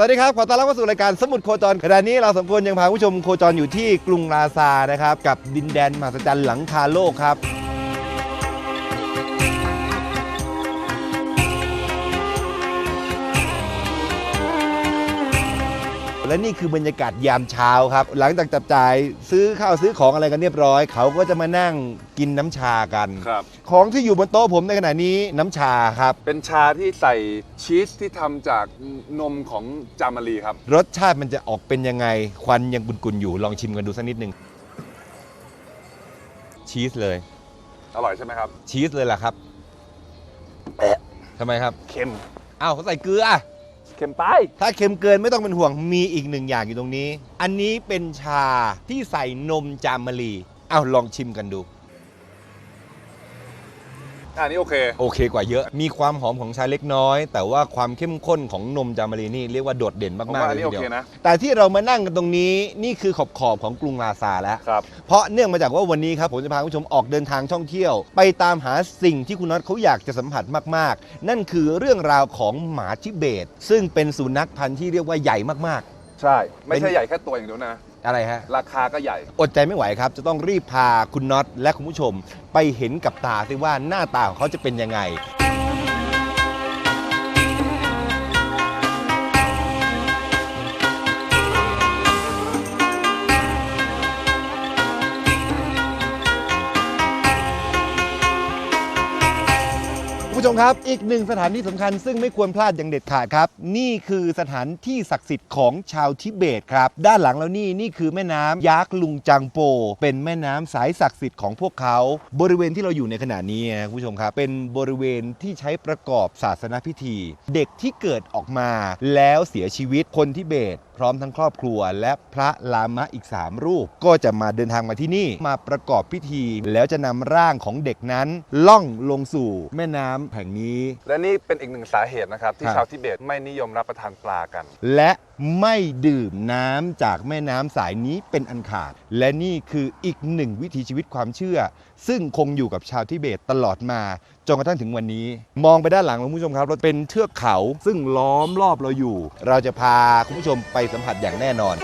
สวัสดีครับ ขอต้อนรับเข้าสู่รายการสมุดโคจรขณะนี้เราสองคนยังพาผู้ชมโคจรอยู่ที่กรุงลาซานะครับ กับดินแดนมหัศจรรย์หลังคาโลกครับ และนี่คือบรรยากาศยามเช้าครับ หลังจากจับจ่ายซื้อข้าวซื้อของอะไรกันเรียบร้อย เขาก็จะมานั่งกินน้ำชากัน ครับ ของที่อยู่บนโต๊ะผมในขณะนี้น้ำชาครับ เป็นชาที่ใส่ชีสที่ทำจากนมของจามารีครับ รสชาติมันจะออกเป็นยังไง ควันยังกุนๆอยู่ลองชิมกันดูสักนิดหนึ่งชีสเลย อร่อยใช่ไหมครับ ชีสเลยล่ะครับทำไมครับ เค็ม อ้าวเขาใส่เกลือ เค็มไป ถ้าเค็มเกินไม่ต้องเป็นห่วงมีอีกหนึ่งอย่างอยู่ตรงนี้ อันนี้เป็นชาที่ใส่นมจามรีเอ้าลองชิมกันดู อันนี้โอเค โอเคกว่าเยอะ มีความหอมของชาเล็กน้อย แต่ว่าความเข้มข้นของนมจามรีนี่เรียกว่าโดดเด่นผมมากๆว่าเลอัยนทีนี้โอเดียวเคนะแต่ที่เรามานั่งกันตรงนี้นี่คือขอบขอบๆของกรุงลาซาแล้ว ครับ เพราะเนื่องมาจากว่าวันนี้ครับผมจะพาคุณผู้ชมออกเดินทางท่องเที่ยว ไปตามหาสิ่งที่คุณน็อตเขาอยากจะสัมผัสมากๆ นั่นคือเรื่องราวของหมาทิเบต ซึ่งเป็นสุนัขพันธุ์ที่เรียกว่าใหญ่มากใช่ ไม่เป็ใช่นใหญ่แค่ตัวอย่างเดียวนะๆ อะไรฮะ ราคาก็ใหญ่ อดใจไม่ไหวครับ จะต้องรีบพาคุณน็อตและคุณผู้ชม ไปเห็นกับตาซิว่าหน้าตาของเขาจะเป็นยังไง ผู้ชมครับ อีกหนึ่งสถานที่สำคัญซึ่งไม่ควรพลาดอย่างเด็ดขาดครับ นี่คือสถานที่ศักดิ์สิทธิ์ของชาวทิเบตครับ ด้านหลังแล้วนี่นี่คือแม่น้ำยักษ์ลุงจังโป เป็นแม่น้ำสายศักดิ์สิทธิ์ของพวกเขา บริเวณที่เราอยู่ในขณะนี้นะคุณผู้ชมครับ เป็นบริเวณที่ใช้ประกอบศาสนพิธี เด็กที่เกิดออกมาแล้วเสียชีวิตคนทิเบต พร้อมทั้งครอบครัว และพระลามะอีก 3 รูป ก็จะมาเดินทางมาที่นี่มาประกอบพิธี แล้วจะนำร่างของเด็กนั้นล่องลงสู่แม่น้ำแห่งนี้ และนี่เป็นอีกหนึ่งสาเหตุนะครับ ที่ครับชาวทิเบตไม่นิยมรับประทานปลากัน และไม่ดื่มน้ำจากแม่น้ำสายนี้เป็นอันขาด และนี่คืออีกหนึ่งวิถีชีวิตความเชื่อ ซึ่งคงอยู่กับชาวทิเบตตลอดมาจนกระทั่งถึงวันนี้ มองไปด้านหลังคุณผู้ชมครับ เราเป็นเทือกเขาซึ่งล้อมรอบเราอยู่ เราจะพาคุณผู้ชมไปสัมผัสอย่างแน่นอน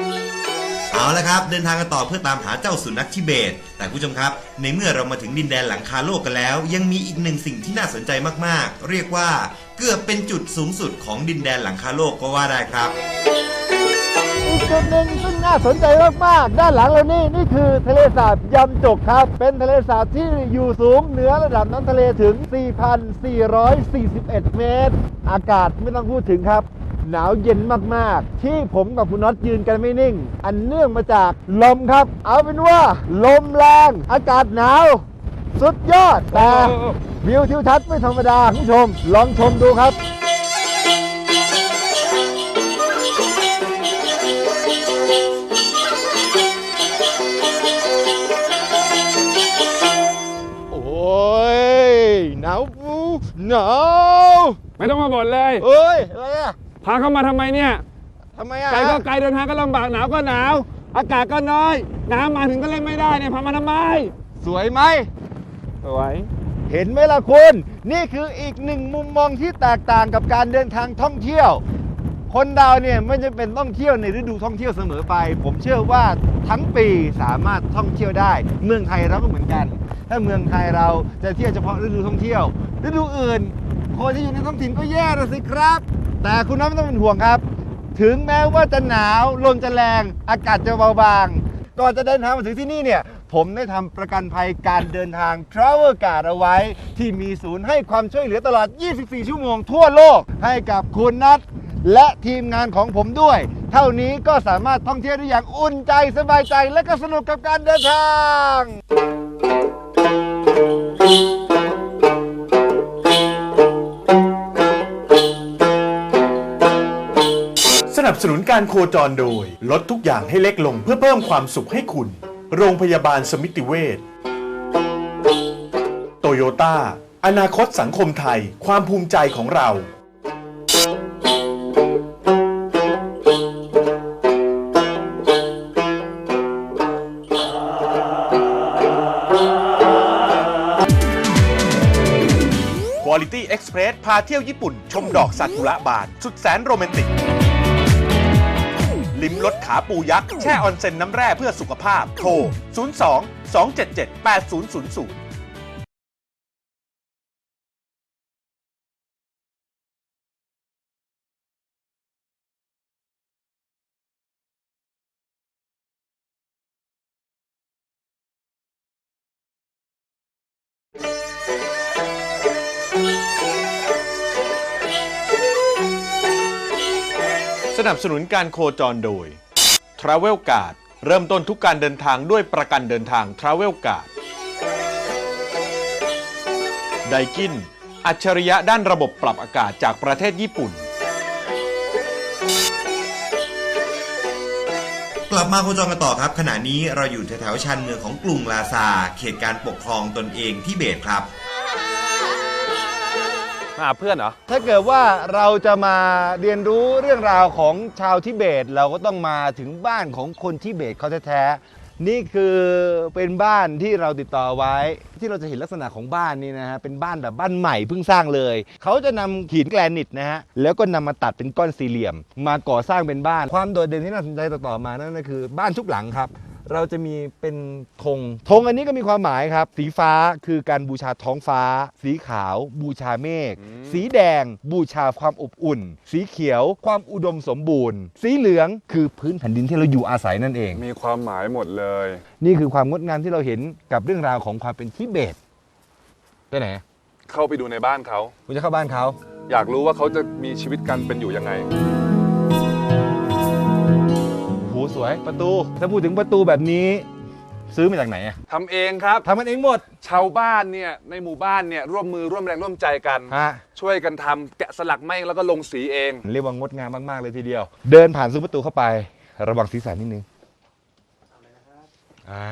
เอาละครับ เดินทางกันต่อเพื่อตามหาเจ้าสุนัขทิเบต แต่คุณผู้ชมครับ ในเมื่อเรามาถึงดินแดนหลังคาโลกกันแล้ว ยังมีอีกหนึ่งสิ่งที่น่าสนใจมากๆ เรียกว่าเกือบเป็นจุดสูงสุดของดินแดนหลังคาโลกก็ว่าได้ครับ จุดหนึ่งซึ่งน่าสนใจมากๆ ด้านหลังเรานี่นี่คือทะเลสาบยำจกครับ เป็นทะเลสาบที่อยู่สูงเหนือระดับน้ำทะเลถึง 4,441 เมตร อากาศไม่ต้องพูดถึงครับ หนาวเย็นมากๆ ที่ผมกับคุณน็อตยืนกันไม่นิ่ง อันเนื่องมาจากลมครับ เอาเป็นว่า ลมแรง อากาศหนาว สุดยอดแต่วิวทิวทัศน์ไม่ธรรมดาคุณผู้ชม ลองชมดูครับ หนาวฟูหนาวไม่ต้องมาบ่นเลย เอ้ย อะไรอะพาเข้ามาทำไมเนี่ย ทำไมอะไกลก็ไกลเดินทางก็ลำบากหนาวก็หนาว อากาศก็น้อย น้ำมาถึงก็เล่นไม่ได้เนี่ยพามาทำไม สวยไหม สวย เห็นไหมล่ะคุณ นี่คืออีกหนึ่งมุมมองที่แตกต่างกับการเดินทางท่องเที่ยว คนเราเนี่ยไม่จำเป็นต้องเที่ยวในฤดูท่องเที่ยวเสมอไป ผมเชื่อว่าทั้งปีสามารถท่องเที่ยวได้ เมืองไทยเราก็เหมือนกัน ถ้าเมืองไทยเราจะเที่ยวเฉพาะฤดูท่องเที่ยว ฤดูอื่น คนที่อยู่ในท้องถิ่นก็แย่นะสิครับ แต่คุณน้องไม่ต้องเป็นห่วงครับ ถึงแม้ว่าจะหนาวลมจะแรงอากาศจะเบาบางก่อนจะเดินทางมาถึงที่นี่เนี่ย ผมได้ทำประกันภัยการเดินทาง Travel Card เอาไว้ ที่มีศูนย์ให้ความช่วยเหลือตลอด 24 ชั่วโมงทั่วโลก ให้กับคุณนัทและทีมงานของผมด้วย เท่านี้ก็สามารถท่องเที่ยวได้อย่างอุ่นใจสบายใจ และก็สนุกกับการเดินทาง นับสนุนการโคจรโดย ลดทุกอย่างให้เล็กลงเพื่อเพิ่มความสุขให้คุณ โรงพยาบาลสมิติเวชโตโยต้าอนาคตสังคมไทย ความภูมิใจของเรา Quality Express พาเที่ยวญี่ปุ่น ชมดอกซากุระบาน สุดแสนโรแมนติก ลิ้มรสขาปูยักษ์ แช่ออนเซ็นน้ำแร่เพื่อสุขภาพ โทร 02 277 8000 นับสนุนการโคจรโดย Travel Guard เริ่มต้นทุกการเดินทางด้วยประกันเดินทาง Travel Guard ไดกิน อัจฉริยะด้านระบบปรับอากาศจากประเทศญี่ปุ่น กลับมาโคจรกันต่อครับ ขณะนี้เราอยู่แถวๆชานเมืองของกรุงลาซาเขตการปกครองตนเองที่เบตครับ มาหาเพื่อนเหรอ ถ้าเกิดว่าเราจะมาเรียนรู้เรื่องราวของชาวทิเบต เราก็ต้องมาถึงบ้านของคนทิเบตเขาแท้ๆนี่คือเป็นบ้านที่เราติดต่อไว้ ที่เราจะเห็นลักษณะของบ้านนี่นะฮะเป็นบ้านแบบบ้านใหม่เพิ่งสร้างเลย เขาจะนำหินแกรนิตนะฮะแล้วก็นำมาตัดเป็นก้อนสี่เหลี่ยม มาก่อสร้างเป็นบ้านความโดดเด่นที่น่าสนใจต่อๆมานั่นก็คือบ้านทุกหลังครับ เราจะมีเป็นธงธงอันนี้ก็มีความหมายครับ สีฟ้าคือการบูชาท้องฟ้า สีขาวบูชาเมฆสีแดงบูชาความอบอุ่น สีเขียวความอุดมสมบูรณ์ สีเหลืองคือพื้นแผ่นดินที่เราอยู่อาศัยนั่นเอง มีความหมายหมดเลย นี่คือความงดงามที่เราเห็นกับเรื่องราวของความเป็นทิเบตไปไหนเข้าไปดูในบ้านเขาคุณจะเข้าบ้านเขา อยากรู้ว่าเขาจะมีชีวิตกันเป็นอยู่ยังไงโห สวยประตู ถ้าพูดถึงประตูแบบนี้ ซื้อมาจากไหนอะทำเองครับ ทำมันเองหมดชาวบ้านเนี่ยในหมู่บ้านเนี่ยร่วมมือร่วมแรงร่วมใจกัน ฮะช่วยกันทำแกะสลักไม้แล้วก็ลงสีเอง เรียกว่างดงามมาก ๆ เลยทีเดียว เดินผ่านซุ้มประตูเข้าไป ระวังศีรษะนิดนึงอ่า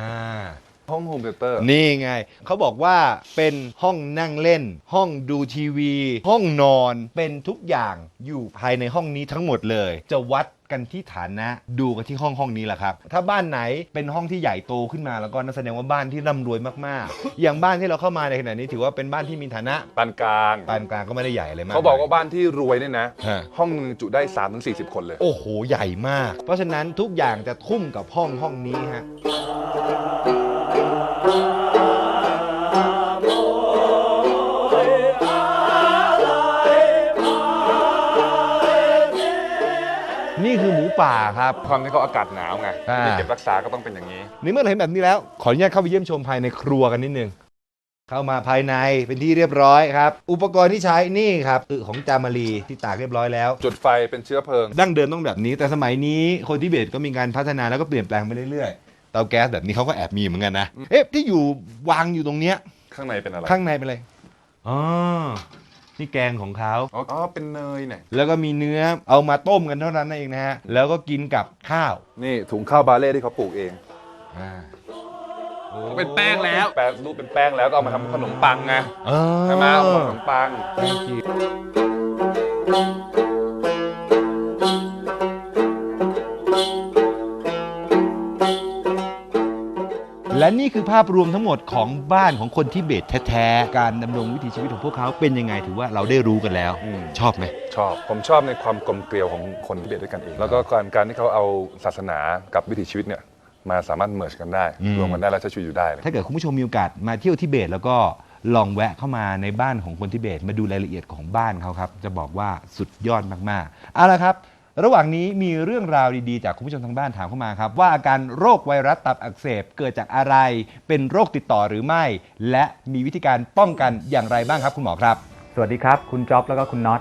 ห้องโฮมเทเตอร์ นี่ไง เขาบอกว่าเป็นห้องนั่งเล่น ห้องดูทีวี ห้องนอนเป็นทุกอย่างอยู่ภายในห้องนี้ทั้งหมดเลย จะวัดกันที่ฐานะ ดูกันที่ห้องห้องนี้แหละครับ ถ้าบ้านไหนเป็นห้องที่ใหญ่โตขึ้นมาแล้วก็นั่นแสดงว่าบ้านที่ร่ำรวยมากๆ อย่างบ้านที่เราเข้ามาในขณะนี้ถือว่าเป็นบ้านที่มีฐานะปานกลาง ปานกลางก็ไม่ได้ใหญ่อะไรมาก เขาบอกว่าบ้านที่รวยเนี่ยนะ ฮะ ห้องหนึงจุได้3าถึงสีคนเลย โอ้โห ใหญ่มาก เพราะฉะนั้นทุกอย่างจะทุ่มกับห้องห้องนี้ฮะ นี่คือหมูป่าครับ ความที่เขาอากาศหนาวไงอ่า ที่เก็บรักษาก็ต้องเป็นอย่างนี้ ในเมื่อเราเห็นแบบนี้แล้ว ขออนุญาตเข้าไปเยี่ยมชมภายในครัวกันนิดนึง เข้ามาภายในเป็นที่เรียบร้อยครับ อุปกรณ์ที่ใช้นี่ครับอึของจามารีที่ตากเรียบร้อยแล้ว จุดไฟเป็นเชื้อเพลิง ดั้งเดิมต้องแบบนี้ แต่สมัยนี้คนทิเบตก็มีการพัฒนาแล้วก็เปลี่ยนแปลงไปเรื่อยๆ เตาแก๊สแบบนี้เขาก็แอบมีเหมือนกันนะ เอ๊ะที่อยู่วางอยู่ตรงเนี้ยข้างในเป็นอะไรข้างในเป็นอะไรอ๋อนี่แกงของเขาอ๋ออ๋อเป็นเนยเนี่ยแล้วก็มีเนื้อเอามาต้มกันเท่านั้นเองนะฮะแล้วก็กินกับข้าวนี่ถุงข้าวบาเล่ที่เขาปลูกเองอ่าเป็นแป้งแล้วแปลรูปเป็นแป้งแล้วก็เอามาทำขนมปังไงเออใช่ไหมเอามาทำขนมปัง นี่คือภาพรวมทั้งหมดของบ้านของคนทิเบตแท้ๆ การดำรงวิถีชีวิตของพวกเขาเป็นยังไงถือว่าเราได้รู้กันแล้ว อืม ชอบไหม ชอบ ผมชอบในความกลมเกลียวของคนทิเบตด้วยกันเอง แล้วก็การการที่เขาเอาศาสนากับวิถีชีวิตเนี่ยมาสามารถเมิร์ชกันได้อืม รวมกันได้แล้วใช้ชีวิตอยู่ได้เลยถ้าเกิดคุณผู้ชมมีโอกาสมาเที่ยวทิเบต แล้วก็ลองแวะเข้ามาในบ้านของคนทิเบต มาดูรายละเอียดของบ้านเขาครับ จะบอกว่าสุดยอดมากๆเอาละครับ ระหว่างนี้มีเรื่องราวดีๆ จากคุณผู้ชมทางบ้านถามเข้ามาครับ ว่าอาการโรคไวรัสตับอักเสบเกิดจากอะไร เป็นโรคติดต่อหรือไม่ และมีวิธีการป้องกันอย่างไรบ้างครับคุณหมอครับ สวัสดีครับ คุณจ๊อบแล้วก็คุณน็อต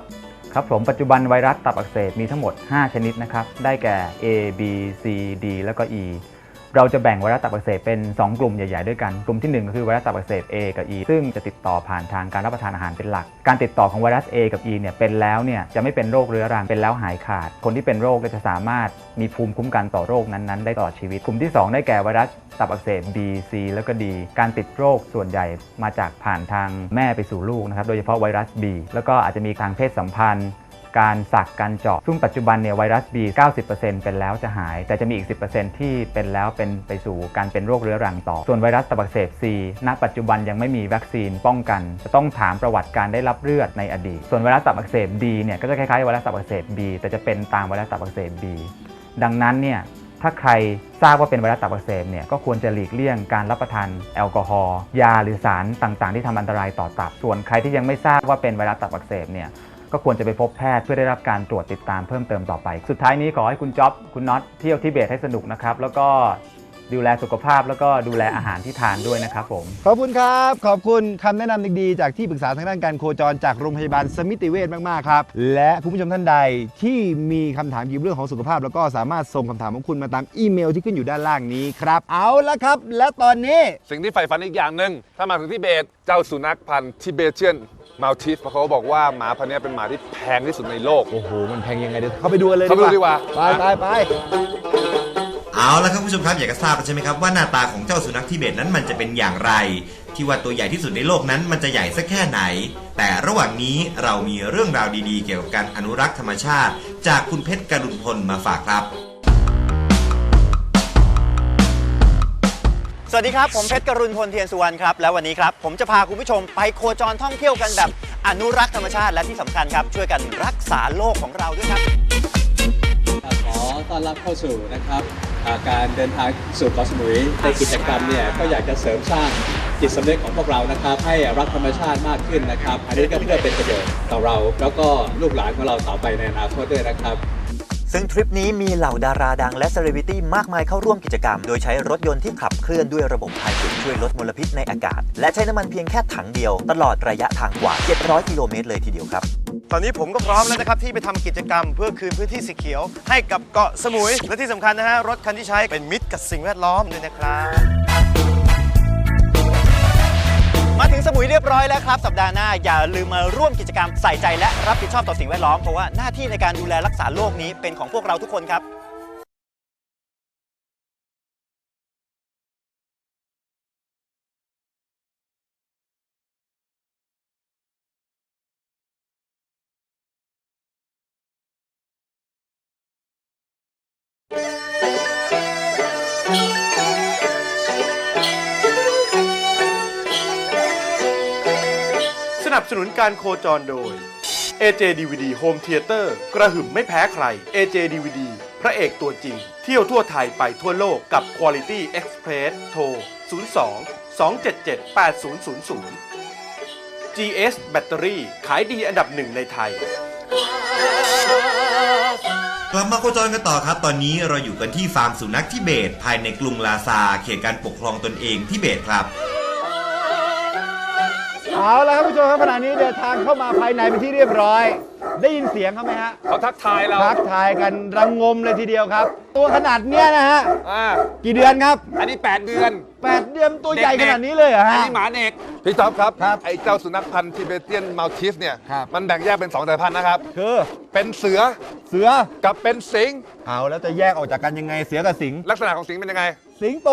ครับผมปัจจุบันไวรัสตับอักเสบมีทั้งหมด 5 ชนิดนะครับ ได้แก่ A B C D แล้วก็ E เราจะแบ่งไวรัสตับอักเสบเป็น 2 กลุ่มใหญ่ๆด้วยกัน กลุ่มที่ 1 ก็คือไวรัสตับอักเสบ A กับ E ซึ่งจะติดต่อผ่านทางการรับประทานอาหารเป็นหลัก การติดต่อของไวรัส A กับ E เนี่ยเป็นแล้วเนี่ยจะไม่เป็นโรคเรื้อรังเป็นแล้วหายขาด คนที่เป็นโรคก็จะสามารถมีภูมิคุ้มกันต่อโรคนั้นๆ ได้ตลอดชีวิต กลุ่มที่ 2 ได้แก่ไวรัสตับอักเสบ B C แล้วก็ D การติดโรคส่วนใหญ่มาจากผ่านทางแม่ไปสู่ลูกนะครับโดยเฉพาะไวรัส B แล้วก็อาจจะมีทางเพศสัมพันธ์ การสักการเจาะ ซึ่งปัจจุบันเนี่ยไวรัส B 90%เป็นแล้วจะหาย แต่จะมีอีก 10%ที่เป็นแล้วเป็นไปสู่การเป็นโรคเรื้อรังต่อ ส่วนไวรัสตับอักเสบ C ณ ปัจจุบันยังไม่มีวัคซีนป้องกัน จะต้องถามประวัติการได้รับเลือดในอดีต ส่วนไวรัสตับอักเสบ D เนี่ยก็จะคล้ายๆไวรัสตับอักเสบ B แต่จะเป็นตามไวรัสตับอักเสบ B ดังนั้นเนี่ยถ้าใครทราบว่าเป็นไวรัสตับอักเสบเนี่ยก็ควรจะหลีกเลี่ยงการรับประทานแอลกอฮอล์ยาหรือสารต่างๆ ที่ทำอันตรายต่อตับ ส่วนใครที่ยังไม่ทราบว่าเป็นไวรัสตับอักเสบเนี่ย ก็ควรจะไปพบแพทย์เพื่อได้รับการตรวจติดตามเพิ่มเติมต่อไป สุดท้ายนี้ขอให้คุณจ๊อบคุณน็อตเที่ยวทิเบตให้สนุกนะครับ แล้วก็ดูแลสุขภาพแล้วก็ดูแลอาหารที่ทานด้วยนะครับผม ขอบคุณครับ ขอบคุณคำแนะนำดีๆ จากที่ปรึกษาทางด้านการโคจรจากโรงพยาบาลสมิติเวชมาก ๆ ครับ และคุณผู้ชมท่านใดที่มีคำถามเกี่ยวกับเรื่องของสุขภาพ แล้วก็สามารถส่งคำถามของคุณมาตามอีเมลที่ขึ้นอยู่ด้านล่างนี้ครับ เอาละครับ และตอนนี้ สิ่งที่ใฝ่ฝันอีกอย่างหนึ่งถ้ามาถึงทิเบต เจ้าสุนัขพันธุ์ทิเบเชียน มัลทิสเพราะเขาบอกว่าหมาพันธุ์เนี้ยเป็นหมาที่แพงที่สุดในโลก โอ้โห มันแพงยังไงเดี๋ยวเข้าไปดูกันเลยเข้าไปดูดีกว่า ไปไปไปเอาละครับคุณผู้ชมครับอยากจะทราบแล้วใช่ไหมครับว่าหน้าตาของเจ้าสุนัขทิเบตนั้นมันจะเป็นอย่างไร ที่ว่าตัวใหญ่ที่สุดในโลกนั้นมันจะใหญ่สักแค่ไหน แต่ระหว่างนี้เรามีเรื่องราวดีๆ เกี่ยวกับการอนุรักษ์ธรรมชาติ จากคุณเพชรกรุณพลมาฝากครับ สวัสดีครับ ผมเพชรกรุณพลเทียนสุวรรณครับ แล้ววันนี้ครับ ผมจะพาคุณผู้ชมไปโคจรท่องเที่ยวกันแบบอนุรักษ์ธรรมชาติและที่สำคัญครับ ช่วยกันรักษาโลกของเราด้วยครับ ขอต้อนรับเข้าสู่นะครับาการเดินทางสู่เกาะสมุยในกิจกรรมเนี่ยก็อยากจะเสริมสร้างจิตสำนึกของพวกเรานะครับ ให้รักธรรมชาติมากขึ้นนะครับ อันนี้ก็เพื่อเป็นประโยชน์ต่อเรา แล้วก็ลูกหลานของเราต่อไปในอนาคตด้วยนะครับ ซึ่งทริปนี้มีเหล่าดาราดังและเซเลบริตี้มากมายเข้าร่วมกิจกรรม โดยใช้รถยนต์ที่ขับเคลื่อนด้วยระบบไฮบริดช่วยลดมลพิษในอากาศ และใช้น้ำมันเพียงแค่ถังเดียว ตลอดระยะทางกว่า 700 กิโลเมตรเลยทีเดียวครับ ตอนนี้ผมก็พร้อมแล้วนะครับ ที่ไปทำกิจกรรม เพื่อคืนพื้นที่สีเขียว ให้กับเกาะสมุย และที่สำคัญนะฮะรถคันที่ใช้เป็นมิตรกับสิ่งแวดล้อมด้วยนะครับ สมุยเรียบร้อยแล้วครับ สัปดาห์หน้าอย่าลืมมาร่วมกิจกรรมใส่ใจและรับผิดชอบต่อสิ่งแวดล้อม เพราะว่าหน้าที่ในการดูแลรักษาโลกนี้เป็นของพวกเราทุกคนครับส บสนุนการโคจรโดย AJ DVD Home Theater กระหึ่มไม่แพ้ใคร AJ DVD พระเอกตัวจริง เที่ยวทั่วไทยไปทั่วโลกกับ Quality Express โทร 02 277 8000 GS แบตเตอรี่ขายดีอันดับหนึ่งในไทย กลับมาโคจรกันต่อครับ ตอนนี้เราอยู่กันที่ฟาร์มสุนัขทิเบต ภายในกรุงลาซาเขตการปกครองตนเองทิเบตครับ เอาละครับผู้ชมครับขณะนี้เดินทางเข้ามาภายในเป็นที่เรียบร้อย ได้ยินเสียงเขาไหมฮะเขาทักทายเราทักทายกันรังงมเลยทีเดียวครับ ตัวขนาดเนี้ยนะฮะอ่ากี่เดือนครับอันนี้ 8 เดือน8เดือนตัวใหญ่เด็ขกๆนาดนี้เลยเหรออันฮะ นี้หมาเด็ก พี่จ๊อบครับ ครับไอ้เจ้าสุนัขพันธุ์ทิเบเตียนมัลทิสเนี่ย ครับ มันแบ่งแยกเป็น 2 สายพันธุ์นะครับ คือเป็นเสือเสือกับเป็นสิงห์เอาแล้วจะแยกออกจากกันยังไงเสือกับสิงห์ลักษณะของสิงห์เป็นยังไง สิงโต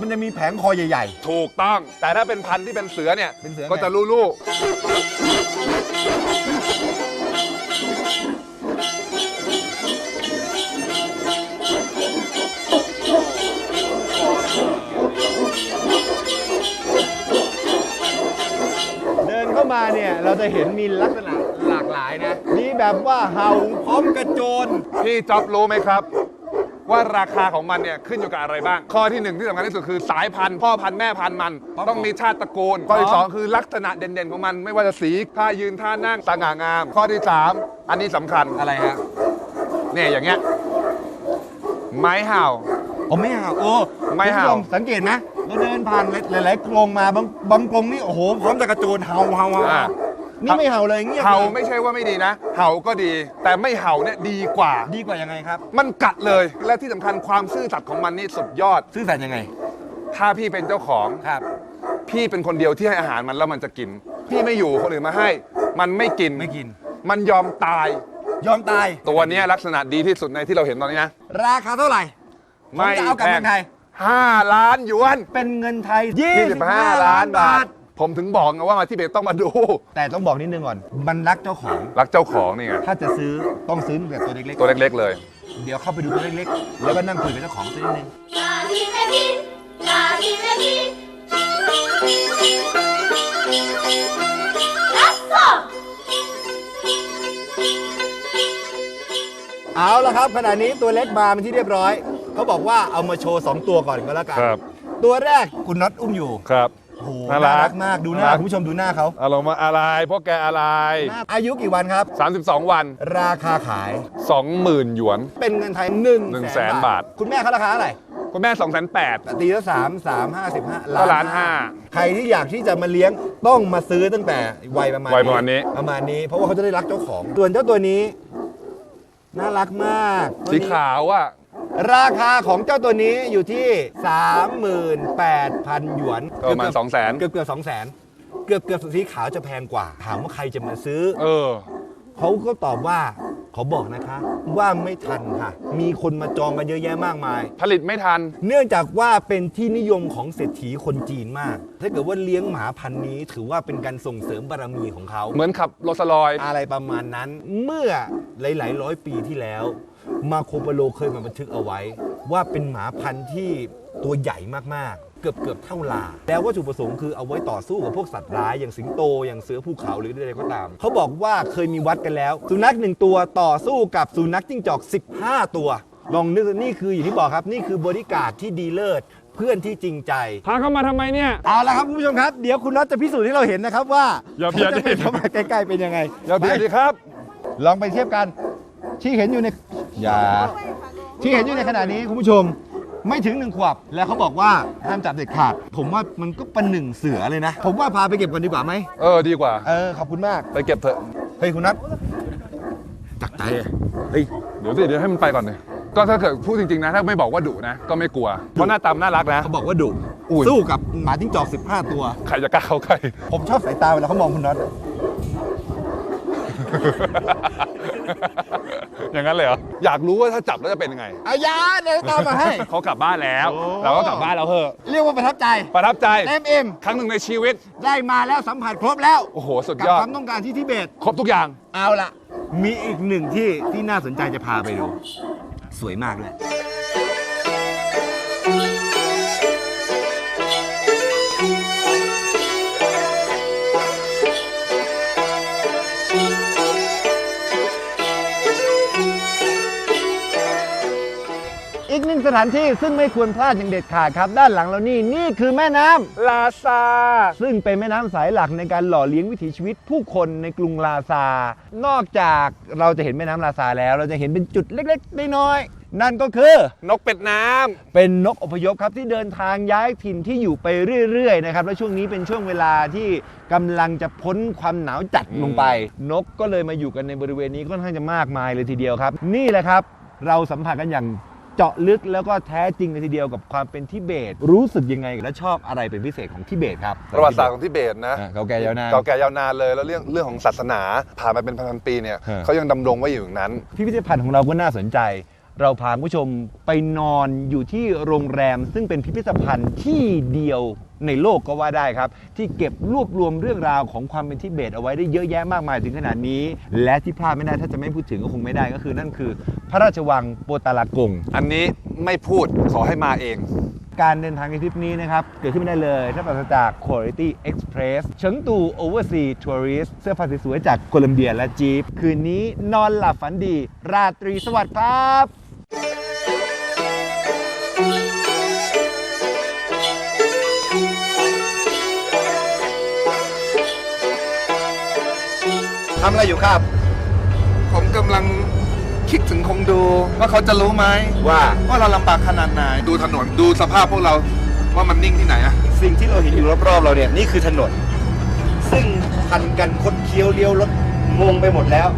มันจะมีแผงคอใหญ่ ถูกต้อง แต่ถ้าเป็นพันธุ์ที่เป็นเสือเนี่ย เป็นเสือไง ก็จะลู่ลู่ๆ เดินเข้ามาเนี่ยเราจะเห็นมีลักษณะหลากหลายนะ มีแบบว่าเห่าพร้อมกระโจน พี่จ๊อบรู้ไหมครับ ว่าราคาของมันเนี่ยขึ้นอยู่กับอะไรบ้าง ข้อที่หนึ่งที่สำคัญที่สุดคือสายพันธุ์พ่อพันธุ์แม่พันธุ์มัน ต้องมีชาติตระกูล ข้อที่สองคือลักษณะเด่นๆของมัน ไม่ว่าจะสีท่ายืนท่านั่งสง่างาม ข้อที่สามอันนี้สำคัญอะไรฮะเนี่ยอย่างเงี้ยไม้เห่า ผมไม่เห่าโอ้ไม่เห่าคุณผู้ชสังเกตไหมเราเดินผ่านหลายๆกรงมาบางบางกรงนี่โอ้โหพร้อมจะกระโจนเห่าเห่าเห่าอ่า นี่ไม่เห่าเลยเงียบเห่าลยไม่ใช่ว่าไม่ดีนะ เห่าก็ดี แต่ไม่เห่าเนี่ยดีกว่า ดีกว่ายังไงครับ มันกัดเลย และที่สำคัญความซื่อสัตย์ของมันนี่สุดยอด ซื่อสัตย์ยังไง ถ้าพี่เป็นเจ้าของครับ พี่เป็นคนเดียวที่ให้อาหารมันแล้วมันจะกิน พี่ไม่อยู่คนอื่นมาให้ มันไม่กินไม่กิน มันยอมตาย ยอมตาย ตัวเนี้ยลักษณะดีที่สุดในที่เราเห็นตอนนี้นะ ราคาเท่าไหร่ผมจะเอากลับแพเมืองไทยห้าล้านหยวน เป็นเงินไทย25ล้านบาท ผมถึงบอกไงว่ามาที่เบตต้องมาดู แต่ต้องบอกนิดนึงก่อน มันรักเจ้าของ รักเจ้าของนี่ไง ถ้าจะซื้อต้องซื้อตั้งแต่ตัวเล็กตัวเล็กๆเลยๆเดี๋ยวเข้าไปดูตัวเล็กๆ แล้วก็นั่งคุยกับเจ้าของสักนิดนึง เอาละครับขณะนี้ตัวเล็กมาเป็นที่เรียบร้อย เขาบอกว่าเอามาโชว์ 2 ตัวก่อนก็แล้วกัน ครับ ตัวแรกคุณน็อตอุ้มอยู่ ครับ โอ้โหน่าน่ารัรักกมากดูหน้าน่ารัก คุณผู้ชมดูหน้าเขาเอาลงมาอะไรพวกแกอะไรอายุกี่วันครับ 32 วัน ราคาขาย20,000 หยวน เป็นเงินไทย1นึ่ง1แสนบาท คุณแม่เขาราคาเท่าไหร่คุณแม่ 2 8 0 0 ตีละสามสามห้าสิบห้าก็ล้านห้าใครที่อยากที่จะมาเลี้ยงต้องมาซื้อตั้งแต่วัยประมาณวัยประมาณนี้ ประมาณนี้ เพราะว่าเขาจะได้รักเจ้าของส่วนเจ้าตัวนี้ น่ารักมากสีขาวอะ ราคาของเจ้าตัวนี้อยู่ที่ 38,000 หยวนก็ประมาณ200,000 เกือบเกือบสองแสนเกือบเกือบสีขาวจะแพงกว่า ถามว่าใครจะมาซื้อ เออ เขาก็ตอบว่า ขอบอกนะคะ ว่าไม่ทันค่ะ มีคนมาจองกันเยอะแยะมากมาย ผลิตไม่ทัน เนื่องจากว่าเป็นที่นิยมของเศรษฐีคนจีนมาก ถ้าเกิดว่าเลี้ยงหมาพันธุ์นี้ ถือว่าเป็นการส่งเสริมบารมีของเขา เหมือนขับโรสลอย อะไรประมาณนั้น เมื่อหลาย ๆ ร้อยปีที่แล้ว มาโคโปโลเคยมาบันทึกเอาไว้ ว่าเป็นหมาพันธุ์ที่ตัวใหญ่มากๆ เกือบเกือบเท่าลา แล้ววัตถุประสงค์คือเอาไว้ต่อสู้กับพวกสัตว์ร้ายอย่างสิงโตอย่างเสือภูเขาหรืออะไรก็ตาม เขาบอกว่าเคยมีวัดกันแล้ว สุนัขหนึ่งตัวต่อสู้กับสุนัขจิ้งจอก 15 ตัวลองนึกดูนี่คืออย่างที่บอกครับ นี่คือบริการดที่ดีเลิศเพื่อนที่จริงใจ พาเข้ามาทำไมเนี่ย เอาละครับคุณผู้ชมครับ เดี๋ยวคุณน็อตจะพิสูจน์ให้เราเห็นนะครับว่าอย่าเบียดเขาจะดิเป็นเข้ามาใกล้ๆเป็นยังไงอย่าเบียดดิครับ ลองไปเทียบกัน ที่เห็นอยู่ในอย่าที่เห็นอยู่ในขณะนี้คุณผู้ชม ไม่ถึงหนึ่งขวบแล้วเขาบอกว่าห้ามจับเด็ดขาด ผมว่ามันก็ประหนึ่งเสือเลยนะ ผมว่าพาไปเก็บก่อนดีกว่าไหมเออดีกว่า เออขอบคุณมากไปเก็บเถอะ เฮ้ยคุณนัทจักใจอะเฮ้ยเดี๋ยวสิเดี๋ยวให้มันไปก่อนเลยก็ถ้าเกิดพูดจริงๆนะ ถ้าไม่บอกว่าดุนะ ก็ไม่กลัว เพราะหน้าตามน่ารักนะ เขาบอกว่าดุอุ้ย สู้กับหมาจิ้งจอก 15 ตัว ใครจะกล้าเข้าใกล้ผมชอบสายตาเวลาเขามองคุณน็อตอะ อย่างนั้นเลยเหรอ อยากรู้ว่าถ้าจับแล้วจะเป็นยังไง อายาเดี๋ยวตามมาให้ เขากลับบ้านแล้ว เราก็กลับบ้านแล้วเถอะ เรียกว่าประทับใจประทับใจเต็มเอ็มครั้งหนึ่งในชีวิต ได้มาแล้วสัมผัสครบแล้วโอ้โหสุดกับยอคดวามต้องการที่ทิเบต ครบทุกอย่าง เอาละมีอีกหนึ่งที่ที่น่าสนใจจะพาไปดู สวยมากด้วย ถานที่ซึ่งไม่ควรพลาดอย่างเด็ดขาดครับ ด้านหลังเรานี่นี่คือแม่น้ำลาซา ซึ่งเป็นแม่น้ำสายหลักในการหล่อเลี้ยงวิถีชีวิตผู้คนในกรุงลาซา นอกจากเราจะเห็นแม่น้ำลาซาแล้ว เราจะเห็นเป็นจุดเล็กๆน้อยๆนั่นก็คือ นกเป็ดน้ำ เป็นนกอพยพครับที่เดินทางย้ายถิ่นที่อยู่ไปเรื่อยๆนะครับและช่วงนี้เป็นช่วงเวลาที่กำลังจะพ้นความหนาวจัดลงไป นกก็เลยมาอยู่กันในบริเวณนี้ค่อนข้างจะมากมายเลยทีเดียวครับ นี่แหละครับ เราสัมผัสกันอย่าง เจาะลึกแล้วก็แท้จริงเลยทีเดียวกับความเป็นทิเบต รู้สึกยังไงและชอบอะไรเป็นพิเศษของทิเบตครับ ประวัติศาสตร์ของทิเบตนะอ่าเก่าแก่ยาวนาน เก่าแก่ยาวนานเลยแล้วเรื่องเรื่องของศาสนาผ่านมาเป็นพันๆปีเนี่ยฮะ เขายังดำรงไว้อยู่อย่างนั้น พิพิธภัณฑ์ของเราก็น่าสนใจ เราพาคุณผู้ชมไปนอนอยู่ที่โรงแรม ซึ่งเป็นพิพิธภัณฑ์ที่เดียวในโลกก็ว่าได้ครับ ที่เก็บรวบรวมเรื่องราวของความเป็นทิเบตเอาไว้ได้เยอะแยะมากมายถึงขนาดนี้ และที่พลาดไม่ได้ถ้าจะไม่พูดถึงก็คงไม่ได้ก็คือ นั่นคือ พระราชวังโปตาลากง อันนี้ไม่พูดขอให้มาเอง การเดินทางในทริปนี้นะครับ เกิดขึ้นไม่ได้เลย ถ้าปราศจาก Quality Express เฉิงตู Oversea Tourist เสื้อผ้าสวยๆจากโคลัมเบียและจีปคืนนี้นอนหลับฝันดี ราตรีสวัสดิ์ครับำอะไรอยู่ครับ ผมกำลังคิดถึงคงดูว่าเขาจะรู้ไหมว่า ว่าเราลำบากขนาดไหน ดูถนนดูสภาพพวกเราว่ามันนิ่งที่ไหนอะสิ่งที่เราเห็นอยู่รอบๆเราเนี่ยนี่คือถนน ซึ่งพันกันคดเคี้ยวเลี้ยวรถงงไปหมดแล้ว